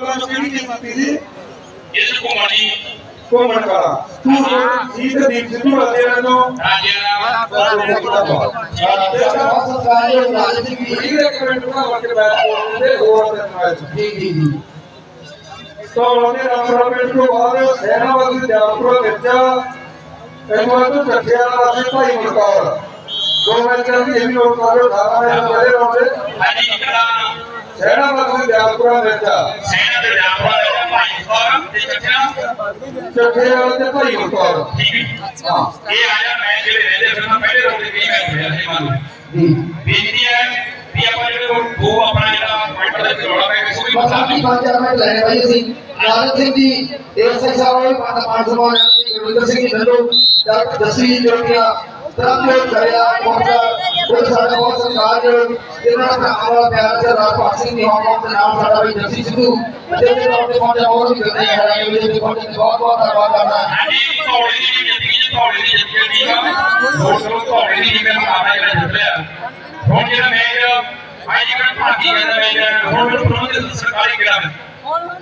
ਤੋਂ ਕਿਹੜੀ ਟੀਮ ਆਤੀ ਸੀ ਇਸ ਕੁਮਾਰੀ ਘੁੰਮਣ ਵਾਲਾ। ਤੂੰ ਸੀ ਤੇ ਦੀਪ ਸਿੱਧੂ ਅਤੇ ਇਹਨਾਂ ਨੂੰ ਰਾਜਾ ਵੀਰ ਇੱਕ ਮਿੰਟ ਦਾ ਵਕਤ ਬੈਠ ਤੇ ਹੋਰ ਦੇ ਮੈਚ ਜੀ ਜੀ ਜੀ। ਤੋਂ ਉਹਨੇ ਰਾਮਪੁਰ ਤੋਂ ਬਾਅਦ ਸੈਨਾਪਤੀ ਦਿਆਲਪੁਰ ਵਿੱਚ ਇਹਨੂੰ ਤੋਂ ਚੱਕਿਆ ਵਾਸਤੇ ਭਾਈ ਮਲਕੌਰ। ਦੋ ਮੈਚਾਂ ਦੀ ਇਹ ਵੀ ਨੋਟ ਕਰ ਲਓ 18 ਮੈਚ ਬੜੇ ਜਿਹੜਾ ਸੈਨਾਪਤੀ ਦਿਆਲਪੁਰ ਵਿੱਚ ਸੈਨਾ ਦੇ ਜਾਪਾ ਦਾ ਭਾਈ ਸਾਹਿਬ ਤੇ ਚੱਕਣਾ ਚੱਕਿਆ ਵਾਸਤੇ ਭਾਈ ਮਲਕੌਰ ਠੀਕ ਹੈ। ਇਹ ਆਇਆ ਮੈਚ ਜਿਹੜੇ ਰਹਿੰਦੇ ਮੈਂ ਪਹਿਲੇ ਰੌਂਡ ਦੇ ਵੀ ਮੈਚ ਹੋਇਆ ਸੀ ਮੰਨ ਜੀ। ਬੇਨਤੀ ਹੈ ਵੀ ਆਪਾਂ ਜਿਹੜੇ ਉਹ ਆਪਣਾ ਜਿਹੜਾ ਪੁਆਇੰਟ ਦਾ ਰੌਲਾ ਪੈ ਗਿਆ ਕੋਈ ਆਪਣੀ ਨਹੀਂ। ਪੰਜ ਚਾਰ ਮਿੰਟ ਲੈਣੇ ਭਾਈ ਅਸੀਂ ਨਾਨਕ ਸਿੰਘ ਜੀ ਦੇਵ ਸਿੰਘ ਸਾਹਿਬ ਵੀ ਪੰਜ ਪੰਜ ਸਮਾਂ ਲੈਣ ਜੀ ਗੁਰਵਿੰਦਰ ਸਿੰਘ ਜੀ ਨੰਦੂ ਡਾਕਟਰ ਜਸਵੀ ਜੋਗਿਆ ਤਰਨਜੋਤ ਕਰਿਆ ਪਹੁੰਚਾ ਉਹ ਸਾਡਾ ਬਹੁਤ ਸਤਿਕਾਰ ਜੋ ਜਿਨ੍ਹਾਂ ਦਾ ਆਪਣਾ ਪਿਆਰ ਤੇ ਰਾਜਪਾਲ ਸਿੰਘ ਦੀ ਹੌਂਕ ਦੇ ਨਾਮ ਸਾਡਾ ਵੀ ਜਸਵੀ ਸਿੱਧੂ। ਤੇ ਜਿਹੜੇ ਆਪਣੇ ਪਹੁੰਚੇ, ਹੋਰ ਵੀ ਕਰਦੇ ਆ ਰਾਏ ਵੀ ਪਹੁੰਚੇ, ਬਹੁਤ ਬਹੁਤ ਧੰਨਵਾਦ ਕਰਦਾ ਹਾਂ। ਹਾਂਜੀ ਘੋੜੇ ਦੀ ਜ਼ਿੰਦਗੀ ਚ ਘੋੜੇ ਦੀ ਜ਼ਿੰਦਗੀ ਦੀ ਆ ਹੋਰ ਤੋਂ ਘੋੜੇ ਦੀ ਜ਼ਿੰਦਗੀ ਨੂੰ ਆਪਣਾ ਜਿਹੜਾ ਜੁੜਿਆ ਹੁਣ ਜਿਹੜਾ ਮੈਚ ਭਾਈ ਜੀ ਕਹਿੰਦਾ ਭਾਗੀ ਕਹਿੰਦਾ ਮੈਚ ਹੁਣ ਮੈਨੂੰ ਪ੍ਰਬੰਧ ਸਰਕਾਰੀ ਕਿਹੜਾ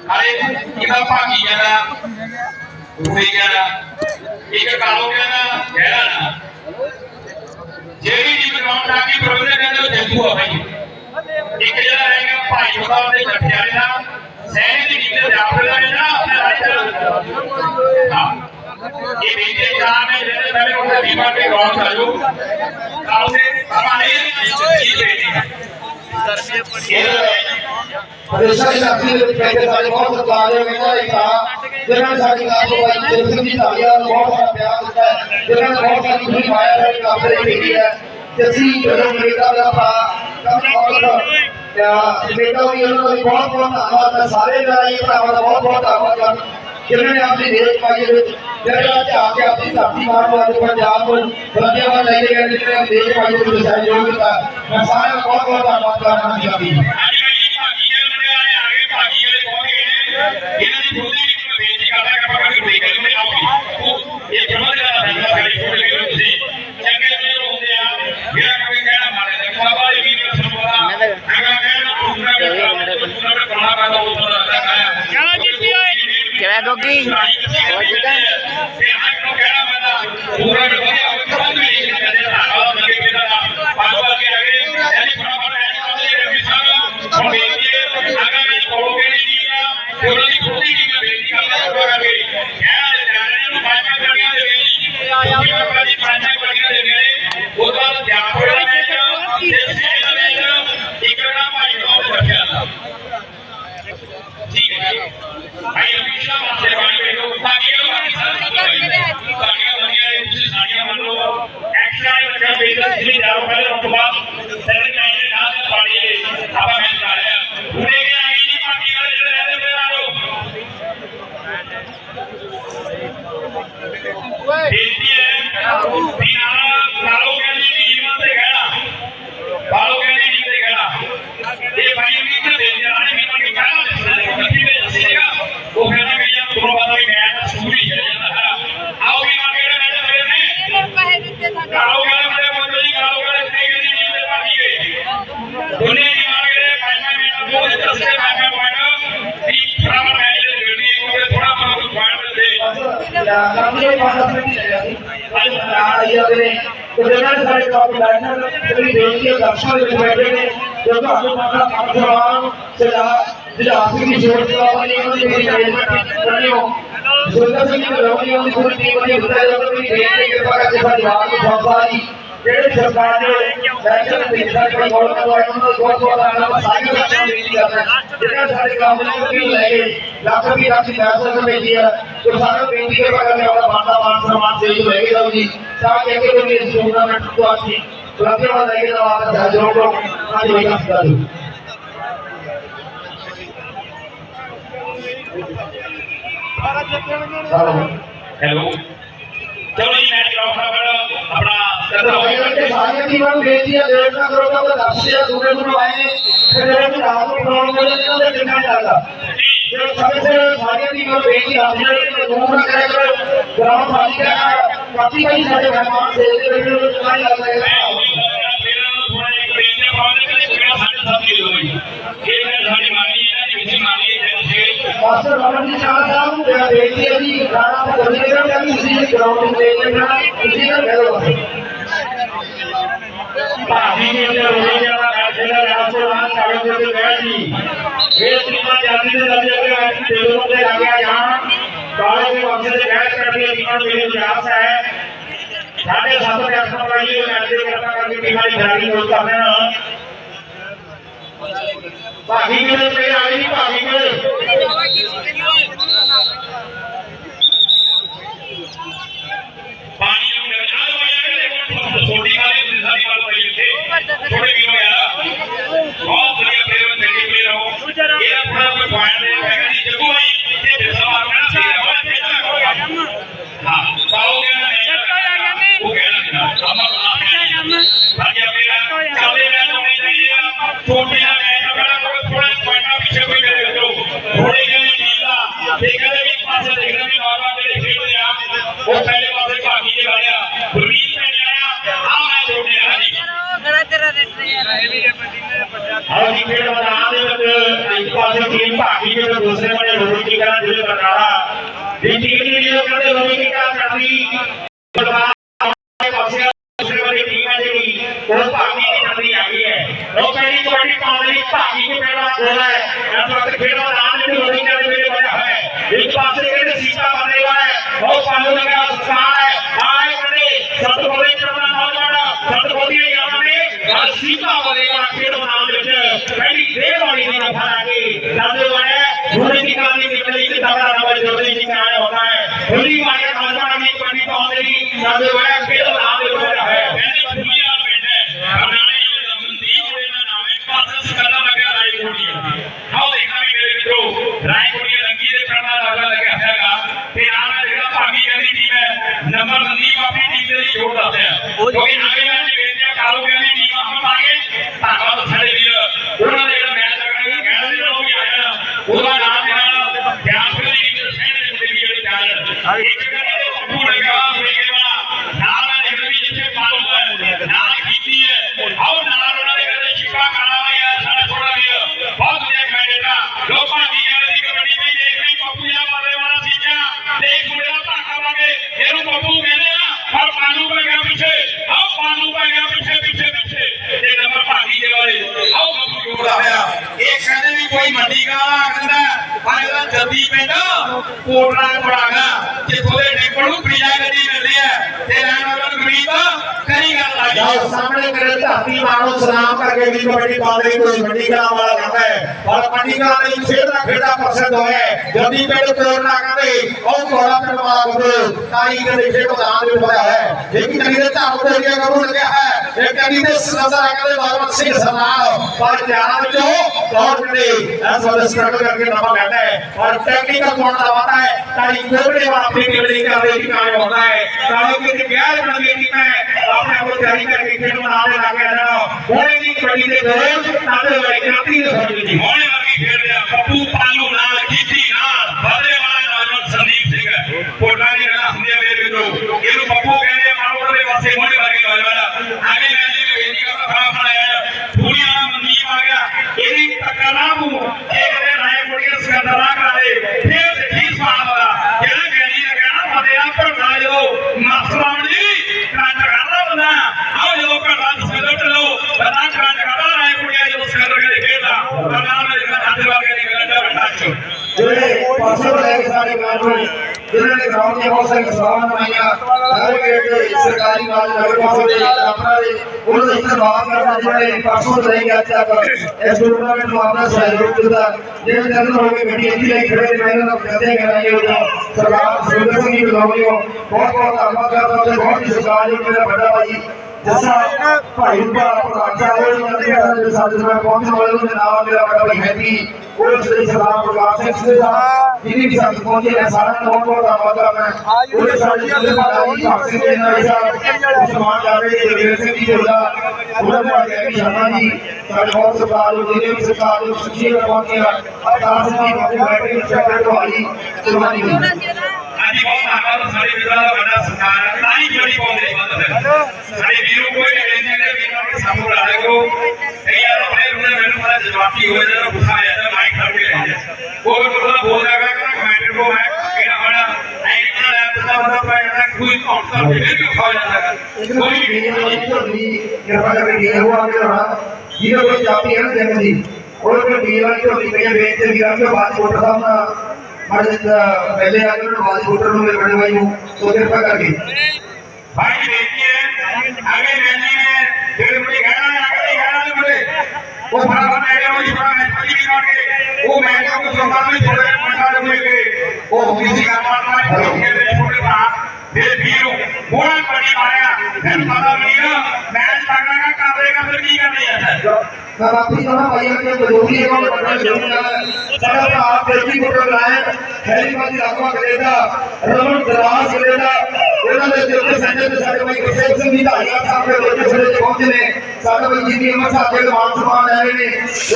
ਹਾਲੇ ਇਹਦਾ ਭਾਗੀ ਕਹਿੰਦਾ ਰੂੜੀ ਕਹਿੰਦਾ ਇੱਕ ਕਾਲੋ ਕਹਿੰਦਾ ਗਹਿਰਾ ਨਾ। ਜਿਹੜੀ ఈ విద్య గ్రామీణ జనతలకు దీపావళి రావచ్చు కాబట్టి हमारे ఈ బేటీ परिषद शक्ति पहले वाले बहुत कार्य में ना एक जनरल साथी का तो भाई जनरल की तालियाँ बहुत सारा प्यार देता है जनरल बहुत सारी खुली माया वाली काम कर रही है। जैसी जनरल मेरा का पा कम और क्या बेटा भी उनको बहुत बहुत धन्यवाद सारे मेरा ये मतलब बहुत बहुत धन्यवाद ਕੰਮ ਬਹੁਤ ਤੇ ਅਮਰੀਕਾ ਵੀ ਉਹਨਾਂ ਦਾ ਵੀ ਬਹੁਤ ਬਹੁਤ ਧੰਨਵਾਦ ਹੈ ਸਾਰੇ ਮੇਰਾ ਇਹ ਭਰਾਵਾਂ ਦਾ ਬਹੁਤ ਬਹੁਤ ਧੰਨਵਾਦ ਕਰਦਾ ਜਿਨ੍ਹਾਂ ਨੇ ਆਪਣੀ ਦੇਸ਼ ਪਾਈ ਦੇ ਵਿੱਚ ਜਿਹੜਾ ਝਾਕ ਕੇ ਆਪਣੀ ਧਰਤੀ ਮਾਰ ਨੂੰ ਅੱਜ ਪੰਜਾਬ ਨੂੰ ਬਲੰਦਿਆਵਾਂ ਲੈ ਕੇ ਗਏ ਜਿਹੜੇ ਦੇਸ਼ ਪਾਈ ਦੇ ਵਿੱਚ ਸਹਿਯੋਗ ਦਿੱਤਾ ਮੈਂ ਸਾਰਿਆਂ ਦਾ ਬਹੁਤ ਬਹੁਤ ਧੰਨਵਾਦ ਕਰਨਾ ਚਾਹੁੰਦੀ ਹਾਂ ਅੱਜ ਭਾਈ ਭਾਗੀ ਦੇ ਮੁੰਡੇ ਆਏ ਆ ਗਏ ਭਾਗੀ ਵਾਲੇ ਪਹੁੰਚ ਗਏ ਨੇ ਇਹਨਾਂ ਦੀ ਬੋਲੀ ਵਿੱਚ ਮੈਂ ਬੇਨਤੀ ਕਰਦਾ ਕਿ ਆਪਾਂ ਕੋਈ ਕੋਈ ਗੱਲ ਨਹੀਂ ਆਉਗੀ ਇਹ ਪ੍ਰਬੰਧ Coquín. Hola, सुंदर सिंह पूरी टीम ने बताया कि मेरी बेटी के पास जैसा दिमाग को बहुत सारी ਜਿਹੜੀ ਬੇਨਤੀ ਹੈ ਦਰਸ਼ਕਾਂ ਦੇ ਵਿੱਚ ਬੈਠੇ ਨੇ ਜੋ ਤੁਹਾਨੂੰ ਮਾਤਾ ਕਾਮਸਵਾਨ ਸਦਾ ਜਿਹੜਾ ਸਿੰਘ ਦੀ ਜੋੜ ਦਾ ਬਣੀ ਉਹਦੀ ਮੇਰੀ ਅਰੇਂਜਮੈਂਟ ਕਰਨੀ ਹੋ ਸੁੰਦਰ ਸਿੰਘ ਦੀ ਰੋਣੀ ਉਹਦੀ ਪੂਰੀ ਟੀਮ ਦੀ ਹੁੰਦਾ ਜਦੋਂ ਵੀ ਬੇਨਤੀ ਕਿਰਪਾ ਕਰਕੇ ਸਾਡੇ ਜਵਾਬ ਨੂੰ ਫੌਜਾ ਜੀ ਜਿਹੜੇ ਸਰਕਾਰ ਨੇ ਸੈਕਸ਼ਨ ਦੇ ਵਿੱਚ ਕੋਈ ਗੌਰ ਕਰਵਾਇਆ ਉਹਨਾਂ ਨੂੰ ਬਹੁਤ ਬਹੁਤ ਧੰਨਵਾਦ ਸਾਰੀ ਬੱਚਿਆਂ ਨੂੰ ਬੇਨਤੀ ਕਰਦਾ ਜਿਹੜਾ ਸਾਡੇ ਕੰਮ ਨੂੰ ਕੀ ਲੈ ਕੇ ਲੱਖ ਵੀ ਲੱਖ ਦੀ ਪੈਸਾ ਨੂੰ ਭੇਜੀ ਹੈ ਤੇ ਸਾਨੂੰ ਬੇਨਤੀ ਕਿਰਪਾ ਕਰਕੇ ਆਪਣਾ ਬਾਣਾ ਮਾਨ ਸਨਮਾਨ ਦੇ ਜੋ ਲੈ ਕੇ ਜਾਓ ਜੀ ਤਾਂ ਕਿ ਅੱਗੇ ਕੋਈ ਇਸ ਟੂਰਨਾਮੈਂਟ ਤੋਂ ਅਸੀਂ ਲੱਗੇ ਲੈ ਕੇ ਜਾਓ ਆਪਣਾ ਸਹਿਯੋਗ ਨੂੰ ਅੱਜ ਵੀ ਕੰਮ ਕਰਾਂਗੇ ਹੈਲੋ ਚਲੋ ਜੀ ਮੈਚ ਕਰਾਓ ਫਟਾਫਟ వైద్య సాంగతికం వేదిక దేవుడ దొరకక దర్శయ దూరము ఆయనే దేవుడు రాజు ప్రవణన దినాడాల जो सबसे सांगतिकम वेदिक अभिनय दूर करेगा ग्राम पालिका पति कई सारे भगवान से जो तुम्हारी लग रहे हैं मास्टर भवन जी चाहता हूँ बेटी अभी गाना करने का इसी ग्राउंड में इसी का घर કાશીની અંદર રોહિલ્યામાં કાશીના રાજસોમાં સાગર પર ગયા જી એ શ્રીમાન જાતિ ને લગે हुए आज देवों के आगे यहाँ बालों के पक्ष से बहस करके विमान के लिए प्रयास है साढ़े सात सौ आठ सौ ये मैसेज करता करके बीमारी धारी होता है ना भागी के लिए। आ रही भागी के ਕਰਾਂ ਕਰਦੀ ਬਰਨਾਲਾ ਪਾਸੇ ਦੂਸਰੇ ਵਾਲੀ ਟੀਮ ਹੈ ਜਿਹੜੀ ਉਹ ਭਾਗੀ ਦੀ ਨੰਬਰੀ ਆ ਗਈ ਹੈ ਉਹ ਪਹਿਲੀ ਕਬੱਡੀ ਪਾਉਣ ਲਈ ਭਾਗੀ ਕੇ ਪਹਿਲਾ ਕੋਲ ਹੈ ਇਸ ਵਕਤ ਖੇਡ ਮੈਦਾਨ ਵਿੱਚ ਰੋਹੀ ਕੀ ਮੇਰੇ ਬਣਿਆ ਹੈ ਇੱਕ ਪਾਸੇ ਕਹਿੰਦੇ ਸੀਤਾ ਬਣੇਗਾ ਹੈ ਉਹ ਪਾਲੋ ਲਗਾ ਸਥਾਨ ਹੈ ਆਏ ਬੜੇ ਸੱਤ ਬੋਲੇ ਕਰਨਾ ਨੌਜਵਾਨ ਸੱਤ ਬੋਲੀਆਂ ਯਾਦਾਂ ਨੇ ਔਰ ਸੀਤਾ ਬਣੇਗਾ ਖੇਡ ਮੈਦਾਨ ਵਿੱਚ ਪਹਿਲੀ ਦੇਰ ਵਾਲੀ ਦੀ ਨਫਾ ਲਾ नहीं खाएँगे सब होता है ਇਹ ਕਹਿੰਦੇ ਵੀ ਕੋਈ ਮੰਡੀ ਗਾਲਾ ਕਹਿੰਦਾ ਪਰ ਜੱਦੀ ਪਿੰਡ, ਕੋਟਲਾ ਪੜਾਗਾ ਜਿੱਥੋਂ ਦੇ ਡਿੱਪਣ ਨੂੰ ਪ੍ਰਿਆ ਗੱਡੀ ਮਿਲਦੀ ਹੈ, ਤੇ ਰਹਿਣ ਵਾਲਾ ਗਰੀਬ ਕਰੀ ਗੱਲ ਆ ਜਾਓ ਸਾਹਮਣੇ ਕਰੇ ਧਰਤੀ ਮਾਰੋ ਸਲਾਮ ਕਰਕੇ ਵੀ ਕਬੱਡੀ ਪਾਉਂਦੇ ਕੋਈ ਮੰਡੀ ਕਰਾਂ ਵਾਲਾ ਜਾਂਦਾ ਹੈ। ਔਰ ਮੰਡੀ ਕਰਾਂ ਦੇ ਖੇਡਦਾ ਖੇਡਦਾ ਪ੍ਰਸਿੱਧ ਹੋਇਆ ਜੱਦੀ ਪਿੰਡ ਕੋਰਨਾ ਕਹਿੰਦੇ, ਉਹ ਕੋਲਾ ਪਿੰਡ ਵਾਲਾ ਗੁਰੂ ਤਾਈ ਦੇ ਖੇਡ ਮੈਦਾਨ ਦੇ ਹੋਇਆ ਹੈ। ਇੱਕ ਕੰਨੀ ਦੇ ਧਾਰ ਤੇ ਗਿਆ ਗੱਭਰੂ ਲੱਗਿਆ ਹੈ ਇੱਕ ਕੰਨੀ ਦੇ ਨਜ਼ਰ ਕਹਿੰਦੇ, ਬਾਬਾ ਸਿੰਘ ਸਰਨਾਲ ਪਰ ਧਿਆਨ ਵਿੱਚੋਂ ਦੌੜ ਕੇ ਇਸ ਵਾਰ ਸਟਰਗਲ ਕਰਕੇ ਨਫਾ ਲੈਂਦਾ ਹੈ ਔਰ ਟੈਕਨੀਕਲ ਕੋਣ ਦਾ ਵਾਦਾ ਹੈ ਤਾਈ ਕੋਬੜੇ ਵਾਲਾ ਆਪਣੀ ਟੀਮ ਕਰਦੇ ਕਿ ਕਾਇਮ ਹੁੰਦਾ ਹੈ ਤਾਈ ਕਿ ਗੈਰ ਬਣ ਗਈ ਟੀਮ ਹੈ ਆਪਣੇ ਆਪ ਨੂੰ ਤਿਆਰੀ ਕਰਕੇ ਖੇਡ ਮੈਦਾਨ ਦੇ ਲਾਗੇ ਆ ਜਾਣਾ ਹੋਣੇ ਦੀ ਕਬੱਡੀ ਦੇ ਗੋਲ ਤਾਦੇ ਹੋਏ ਕ੍ਰਾਂਤੀ ਦੇ ਸਮਝ ਦੀ ਮੋਹਣੇ ਵਰਗੀ ਖੇਡ ਰਿਹਾ ਪੱਪੂ ਪਾਲੂ ਜਿਨ੍ਹਾਂ ਨੇ ਗਰਾਊਂਡ ਦੀਆਂ ਬਹੁਤ ਸਾਰੀਆਂ ਸੇਵਾਵਾਂ ਨਿਭਾਈਆਂ ਹਰ ਦੇ ਸਰਕਾਰੀ ਨਾਲ ਨਗਰ ਦੇ ਆਪਣਾ ਦੇ, ਉਹਨਾਂ ਦਾ ਧੰਨਵਾਦ ਕਰਦਾ ਜਿਨ੍ਹਾਂ ਪਰਸੋਂ ਤੋਂ ਅੱਜ ਤੱਕ ਇਸ ਟੂਰਨਾਮੈਂਟ ਨੂੰ ਆਪਣਾ ਸਹਿਯੋਗ ਦਿੱਤਾ। ਜਿਹੜੇ ਜਨਰਲ ਹੋ ਕੇ ਗੱਡੀ ਇੱਥੇ ਲੈ ਖੜੇ ਨੇ ਇਹਨਾਂ ਨੂੰ ਕਹਿੰਦੇ ਕਰਾਂਗੇ ਉਹ ਸਰਦਾਰ ਸੁਰਿੰਦਰ ਸਿੰਘ ਜੀ ਬਲੌਗਿਓ ਬਹੁਤ ਬਹੁਤ ਧੰਨਵਾਦ ਕਰਦਾ ਤੇ ਬਹੁਤ ਹੀ ਸਰਕਾਰ ਜੀ ਮੇਰਾ ਵੱਡਾ ਭਾਈ ਜੱਸਾ ਭਾਈ ਦਾ ਪ੍ਰਧਾਨ ਉਹ ਜਿਹੜੇ ਕਹਿੰਦੇ ਸਾਡੇ ਨਾਲ ਪਹੁੰਚਣ ਵਾਲੇ ਉਹਦੇ ਨਾਮ ਮੇਰਾ ਬੜਾ ਭਾਈ ਹੈਪੀ। ਉਹ ਸ੍ਰੀ ਸਰਦਾਰ ਪ੍ਰਕਾਸ਼ ਸਿੰਘ ਜੀ ਦਾ ਜਿਹਨੇ ਵੀ ਸਾਡੇ ਪਹੁੰਚੇ ਨੇ ਸਾਰਿਆਂ ਦਾ ਬਹੁਤ ਬਹੁਤ ਧੰਨਵਾਦ ਕਰਦਾ ਉਹਦੇ ਸਾਡੇ ਜਿਹੜੇ ਬਾਈ ਹੱਥ ਸਿੰਘ ਜੀ ਨਾਲ ਜਿਹੜਾ ਸਮਾਨ ਜਾਵੇ ਤੇ ਵੀਰ ਸਿੰਘ ਜੀ ਦਾ ਉਹਨਾਂ ਦਾ ਹੈਪੀ ਸ਼ਰਮਾ ਜੀ ਸਾਡੇ ਬਹੁਤ ਸਰਕਾਰ ਨੂੰ ਜਿਹਨੇ ਵੀ ਸਰਕਾਰ ਨੂੰ ਸੁਖੀ ਪਹੁੰਚੇ ਆ। ਅਰਦਾਸ ਦੀ ਬਾਬੂ ਬੈਠੇ ਦਾ ਹੈ ਤਾਂ ਹੀ ਜੜੀ आदिभाऊ नाकावर सगळे विरोधाला गटा सरकार नाही गेली काँग्रेस आणि वीरू कोई एनएनए विनोद सांगू राहिले को तयार होणे रुने मेनू मला जवाबी होय जरा गुस्सा आया था माइक खड़े रहे कोई बोला, बोल जाएगा कि मैटर को है कि हमारा ऐसा ऐसा मतलब है? ना कोई कौनसा भी खा जाएगा कोई भी नहीं कृपा करके ये हुआ कि ये कोई जाति है ना जी और फिर बीएलआई को लेकर बेच दिया के बाद वोटर साहब हमारे पहले आगे वाली होटल में बड़े भाई हूँ तो कृपा करके। भाई, बेटी है आगे बेटी है फिर मुझे घर आगे घर आने मुझे वो फटाफट सारा तो भी ना है भैया के ज़रूरी है, वो करना ज़रूरी है। सारा आप देखिए फ़ोटो लाए हेलीपैड आपका करेगा, रमन दरास करेगा। ਉਹਨਾਂ ਦੇ ਦਿੱਤੇ ਸੈਂਟਰ ਤੇ ਸਾਡੇ ਭਾਈ ਗੁਰਸੇਵ ਸਿੰਘ ਦੀ ਧਾਰੀਆ ਸਾਹਿਬ ਦੇ ਵੱਡੇ ਜਿਹੜੇ ਪਹੁੰਚੇ ਨੇ। ਸਾਡੇ ਭਾਈ ਜੀ ਅਮਰ ਸਾਹਿਬ ਦੇ ਮਾਨ ਸਨਮਾਨ ਲੈ ਰਹੇ ਨੇ।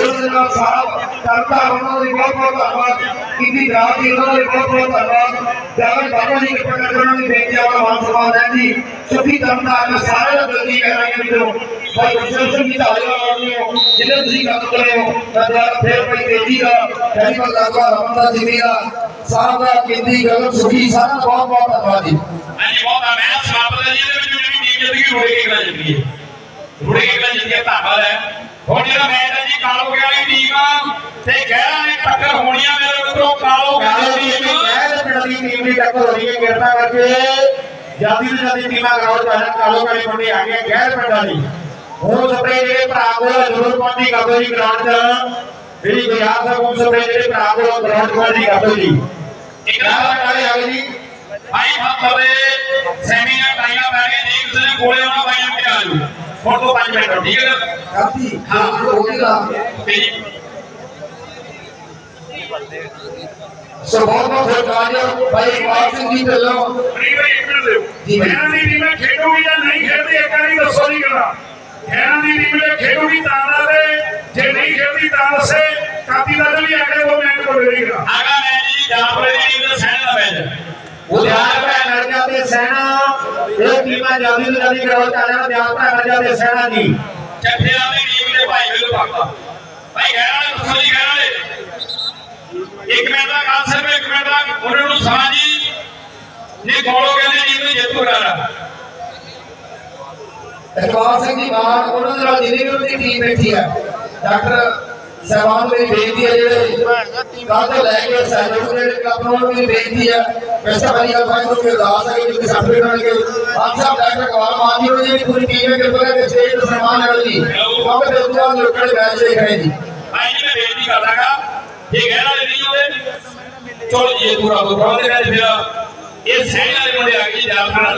ਉਹਨਾਂ ਦੇ ਨਾਲ ਸਾਹਿਬ ਕਰਤਾ ਉਹਨਾਂ ਦੀ ਬਹੁਤ ਬਹੁਤ ਧੰਨਵਾਦ। ਕੀਤੀ ਰਾਤ ਦੀ ਉਹਨਾਂ ਦਾ ਬਹੁਤ ਬਹੁਤ ਧੰਨਵਾਦ। ਜਾਗਰ ਬਾਬਾ ਜੀ ਕਿਰਪਾ ਕਰਕੇ ਉਹਨਾਂ ਦੀ ਬੇਨਤੀ ਆ ਮਾਨ ਸਨਮਾਨ ਲੈਣ ਦੀ। ਸੁਖੀ ਧੰਨਵਾਦ ਸਾਰੇ ਦਾ ਬੇਨਤੀ ਕਰ ਰਿਹਾ ਹਾਂ ਭਾਈ ਗੁਰਸੇਵ ਸਿੰਘ ਦੀ ਧਾਰੀਆ ਵਾਲਿਓ ਜਿਹਨੇ ਤੁਸੀਂ ਗੱਲ ਕਰ ਮੈਂ ਦੁਬਾਰਾ ਫੇਰ ਭਾਈ ਤੇਜੀ ਦਾ ਹੈਲੀਕਾਪਟਰ ਰਾਖਵਾ ਰਮਨ ਦਾ ਜੀ ਦਾ ਸਾਹਿਬ ਦਾ ਕੀਤੀ ਗੱਲ ਸੁਖੀ ਸਾਰਾ ਬਹੁਤ ਬਹੁਤ ਧੰਨਵਾਦ ਜੀ। ਹਾਂਜੀ ਬਹੁਤ ਆ ਮੈਂ ਸਮਾਪਤ ਹੈ ਜੀ ਇਹਦੇ ਵਿੱਚ ਜਿਹੜੀ ਗਈ ਰੁੜੇ ਕੇ ਗਲਾ ਜਿੱਤ ਗਈ ਰੁੜੇ ਕੇ ਗਲਾ ਜਿੱਤ ਗਿਆ ਧੰਨਵਾਦ ਹੈ। ਹੁਣ ਜਿਹੜਾ ਮੈਚ ਹੈ ਜੀ ਕਾਲੋ ਵਾਲੀ ਟੀਮ ਤੇ ਗਹਿਰਾ ਨੇ ਟੱਕਰ ਹੋਣੀਆਂ ਮੇਰੇ ਮਿੱਤਰੋ ਕਾਲੋ ਕੇ ਵਾਲੀ ਟੀਮ ਟੀਮ ਦੀ ਟੱਕਰ ਹੋ ਰਹੀ ਹੈ ਕਿਰਪਾ ਕਰਕੇ। ਜਾਤੀ ਤੋਂ ਜਾਤੀ ਟੀਮਾਂ ਗਰਾਊਂਡ ਆਣ ਕਾਲੋ ਕਾਲੀ ਮੁੰਡੇ ਆ ਗਏ ਗੈਰ ਪਿੰਡਾਂ ਦੀ। ਹੁਣ ਸਪਰੇ ਜਿਹੜੇ ਭਰਾ ਕੋਲ ਜ਼ਰੂਰ ਪਹੁੰਚੀ ਕਰਦੋ ਜੀ ਗਰਾਊਂਡ ਚ ਜਿਹੜੀ ਗੁਜਾਰ ਸਾਹਿਬ ਹੁਣ ਸਪਰੇ ਜਿਹੜੇ ਭਰਾ ਕੋਲ ਗਰਾਊਂਡ ਪਹੁੰਚੀ ਕਰਦੋ ਜੀ। ਪਿੰਡਾਂ ਦੇ ਆ ਗਏ ਜੀ। ਭਾਈ ਫੱਬੇ ਸੈਮੀਨਾਰ ਟਾਈਆਂ ਪੈ ਗਏ ਜੀ ਕਿਸੇ ਨੇ ਕੋਲੇ ਆਉਣਾ ਭਾਈ ਅੱਗੇ ਆ ਜਾਓ ਹੁਣ ਤੋਂ 5 ਮਿੰਟ ਠੀਕ ਹੈ ਕਾਫੀ ਹਾਂ। ਹੋ ਗਿਆ ਤੇ ਜੀ। ਸੋ ਬਹੁਤ ਬਹੁਤ ਸਰਕਾਰ ਭਾਈ ਇਕਬਾਲ ਸਿੰਘ ਜੀ ਢਿੱਲੋਂ ਨਹੀਂ ਭਾਈ ਇੱਕ ਮਿੰਟ ਦਿਓ। ਇਹਨਾਂ ਦੀ ਟੀਮ ਖੇਡੂਗੀ ਜਾਂ ਨਹੀਂ ਖੇਡਦੀ ਇੱਕ ਵਾਰੀ ਦੱਸੋ ਜੀ ਕਰਾ ਇਹਨਾਂ ਦੀ ਟੀਮ ਖੇਡੂਗੀ ਤਾਂ ਦੱਸੇ ਜੇ ਨਹੀਂ ਖੇਡਦੀ ਤਾਂ ਦੱਸੇ। ਕਾਪੀ ਦਾ ਵੀ ਅਗਲੇ ਦੋ ਮਿੰਟ ਕੋਲ ਰਹੇਗਾ ਆਗਾ ਮੈਚ ਜੀ ਜਾਪਰੇ ਦੀ ਟੀਮ ਦਾ ਸੈਨ ਦਾ ਮੈਚ ਉਧਾਰ ਭੈ ਨਰਜਾ ਤੇ ਸੈਨਾ ਇਹ ਟੀਮਾਂ ਜਲਦੀ ਤੋਂ ਜਲਦੀ ਗਰਾਊਂਡ ਚ ਆ ਜਾਣ ਉਧਾਰ ਭੈ ਨਰਜਾ ਤੇ ਸੈਨਾ ਜੀ। ਚੱਠੇ ਵਾਲੀ ਟੀਮ ਦੇ ਭਾਈ ਮੈਨੂੰ ਪਾਪਾ ਭਾਈ ਗੈਰਾਂ ਨੇ ਦੱਸੋ ਜੀ ਗੈਰਾਂ ਨੇ ਇੱਕ ਮਿੰਟ ਦਾ ਗੱਲ ਸਿਰਫ ਇੱਕ ਮਿੰਟ ਦਾ ਉਹਨਾਂ ਨੂੰ ਜੀ। ਨੇ ਗੋਲੋ ਕਹਿੰਦੇ ਟੀਮ ਨੂੰ ਜਿੱਤੂ ਕਰਾਰਾ ਇਕਬਾਲ ਸਿੰਘ ਜੀ ਮਾਨ ਉਹਨਾਂ ਦੇ ਨਾਲ ਜਿੰਨੀ ਵੀ ਉਹਦੀ ਟੀਮ ਬੈਠੀ ਹੈ ਡਾਕਟਰ ਸਹਿਬਾਨ ਮੇਰੀ ਬੇਨਤੀ ਹੈ ਜਿਹੜੇ ਕੱਲ ਤੋਂ ਲੈ ਕੇ ਸਹਿਯੋਗ ਦੇ ਕਲੱਬ ਨੂੰ ਮੇਰੀ ਬੇਨਤੀ ਹੈ ਵੈਸੇ ਬੜੀ ਗੱਲ ਭਾਈ ਨੂੰ ਅਰਦਾਸ ਹੈ ਕਿ ਤੁਸੀਂ ਸਰਟੀਫਿਕੇਟ ਬਣ ਕੇ ਆਪ ਸਾਹਿਬ ਡਾਕਟਰ ਕਵਾਲ ਮਾਨ ਜੀ ਉਹਨਾਂ ਦੀ ਪੂਰੀ ਟੀਮ ਹੈ ਕਿਰਪਾ ਕਰਕੇ ਸਟੇਜ ਤੇ ਸਨਮਾਨ ਕਰੋ ਜੀ ਕਿਉਂਕਿ ਬੇਦੂਆ ਲੋਕਾਂ ਦੇ ਮੈਚ ਦੇਖ ਰਹੇ ਜੀ ਭਾਈ ਜੀ ਮੈਂ ਬੇਨਤੀ ਕਰਦਾਗਾ ਇਹ ਗੈਰਾਂ ਵਾਲੇ ਨਹੀਂ ਹੁੰਦੇ ਚਲੋ ਜੀ ਇਹ ਪੂਰਾ ਬੁਖਾਰ ਦੇ ਨਾਲ ਫਿਰ ਇਹ ਸੈਨ ਵਾਲੇ ਮੁੰਡੇ ਆ ਗਏ ਜੀ ਜਾਪਰਾ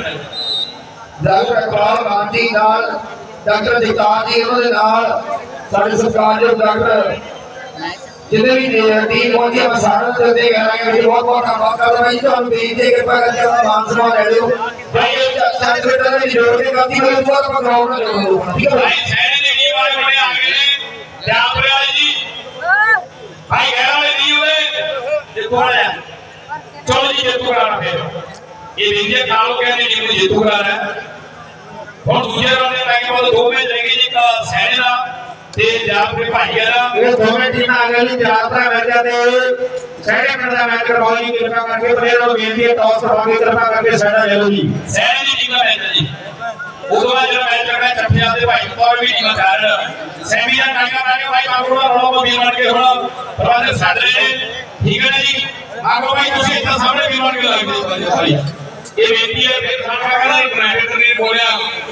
ਡਾਕਟਰ ਇਕਬਾਲ ਮਾਨ ਜੀ ਨਾਲ ਡਾਕਟਰ ਜਗਤਾਰ ਜੀ ਉਹਨਾਂ ਦੇ ਨਾਲ ਸਾਡੇ ਸਰਕਾਰਯੋਗ ਡਾਕਟਰ ਜਿੰਨੇ ਵੀ ਟੀਮ ਪਹੁੰਚੀ ਹੈ ਸਾਰਿਆਂ ਦੇ ਉੱਤੇ ਕਰਾਂਗੇ ਜੀ ਬਹੁਤ ਬਹੁਤ ਧੰਨਵਾਦ ਕਰਦਾ ਹਾਂ ਜੀ ਤੁਹਾਨੂੰ ਬੇਨਤੀ ਹੈ ਕਿਰਪਾ ਕਰਕੇ ਆਪਣਾ ਮਾਨ ਸਨਮਾਨ ਲੈ ਲਿਓ ਭਾਈ ਇਹ ਸਰਟੀਫਿਕੇਟ ਦੀ ਜੋੜ ਕੇ ਗਲਤੀ ਹੋਈ ਤਾਂ ਆਪਾਂ ਗਰਾਊਂਡ ਨਾਲ ਜੋੜ ਠੀਕ ਹੈ ਭਾਈ ਸੈਨ ਦੇ ਨਹੀਂ ਵਾਲੇ ਮੁੰਡੇ ਆ ਗਏ ਨੇ ਜਾਪਰੇ ਵਾਲੇ ਜੀ ਭਾਈ ਗੈਰਾਂ ਵਾਲੇ ਨਹੀਂ ਹੋਏ ਦੇਖੋ ਆਇਆ ਚਲੋ ਜੀ ਜੇਤੂ ਕਰਾਣਾ ਫਿਰ ਇਹ ਵਿੰਜੇ ਕਾਲੋ ਕਹਿੰਦੇ ਟੀਮ ਨੂੰ ਜੇਤੂ ਕਰਾਣਾ ਹੁਣ ਦੂਜੇ ਰਾਉਂਡ ਦੇ ਟਾਈਮ ਬਾਅਦ ਦੋ ਮੈਚ ਤੇ ਜਾਪਰੇ ਭਾਈ ਵਾਲਾ ਇਹ ਦੋਵੇਂ ਟੀਮਾਂ ਜੀ ਜਾਤਰਾ ਮੈਚਾਂ ਤੇ ਸਹਿੜੇ ਪਿੰਡ ਦਾ ਮੈਚ ਕਰਵਾਓ ਜੀ ਕਿਰਪਾ ਕਰਕੇ ਪਲੇਅਰ ਨੂੰ ਬੇਨਤੀ ਹੈ ਟਾਸ ਕਰਵਾਉਣੀ ਕਿਰਪਾ ਕਰਕੇ ਸਾਡਾ ਲੈ ਲਓ ਜੀ। ਸੈਨ ਦੀ ਟੀਮ ਦਾ ਮੈਚ ਜੀ। ਉਦੋਂ ਬਾਅਦ ਜਿਹੜਾ ਮੈਚ ਲੱਗਣਾ ਚੱਪਿਆਂ ਦੇ ਭਾਈ ਕੋਲ ਵੀ ਟੀਮ ਕਰ ਸੈਮੀ ਦਾ ਟਾਈਮ ਆ ਗਿਆ ਭਾਈ ਬਾਬੂ ਦਾ ਰੋਲਾ ਵੀ ਬਣ ਕੇ ਹੁਣ ਪ੍ਰਬੰਧ ਨੇ। ਠੀਕ ਹੈ ਨਾ ਜੀ? ਆਗੋ ਭਾਈ ਤੁਸੀਂ ਇੱਥੇ ਸਾਹਮਣੇ ਵੀ ਬਣ ਕੇ ਲੱਗਦੇ ਹੋ ਇਹ ਬੇਨਤੀ ਹੈ ਫਿਰ ਸਾਡਾ ਕਹਿੰਦਾ ਇੱਕ ਮੈਚ ਨੇ ਬੋਲਿਆ।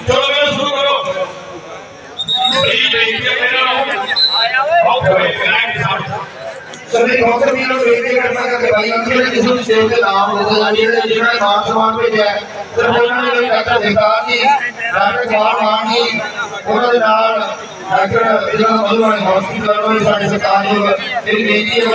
ਚਲੋ ਮੇਰੇ ਸ਼ੁਰੂ ਕਰੋ ਇਹ ਬੇਨਤੀ ਹੈ ਮੇਰਾ ਆਇਆ ਓਏ ਸਭੀ ਡਾਕਟਰ ਵੀ ਨੂੰ ਬੇਨਤੀ ਕਰਨਾ ਕਿ ਭਾਈ ਜਿਹੜੇ ਕਿਸੇ ਨੂੰ ਸੇਵ ਦੇ ਨਾਮ ਦੇ ਦੇਣਾ ਜਿਹੜੇ ਜਿਹਨਾਂ ਨੇ ਮਾਨ ਸਨਮਾਨ ਹੈ ਤੇ ਉਹਨਾਂ ਦੇ ਲਈ ਡਾਕਟਰ ਜਗਤਾਰ ਜੀ ਡਾਕਟਰ ਜਵਾਹਰ ਮਾਨ ਜੀ ਉਹਨਾਂ ਦੇ ਨਾਲ ਡਾਕਟਰ ਜਿਹੜਾ ਮਧੂਬਨ ਹਸਪੀਟਲ ਵੱਲੋਂ ਸਾਡੇ ਸਰਕਾਰ ਦੀ ਮੇਰੀ ਬੇਨਤੀ ਹੈ